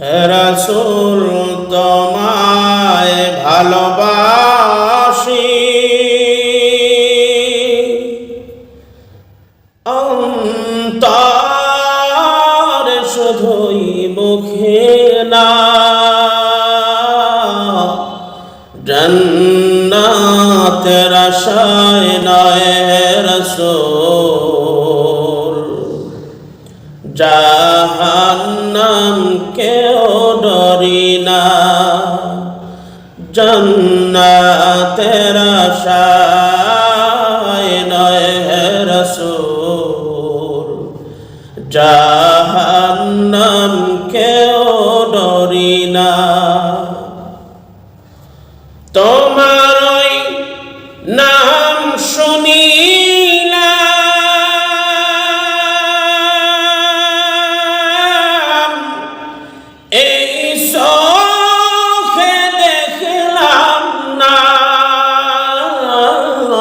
হে রাসূল তোমায় ভালোবাসি। অন্তর শুধুই মুখে না জন্নাতের আশায় নয় রসুল। জাহান্নাম কেউ জন্নাতের আশায় নয় রসুল জাহান্নাম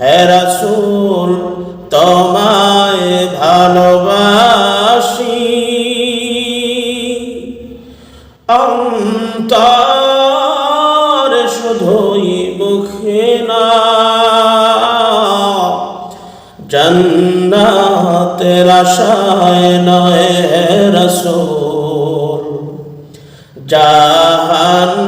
হে রাসূল তোমায় ভালোবাসি। অন্তর শুধুই মুখে না জন্নাতের আশায় নয় রসুল। জাহান্নাম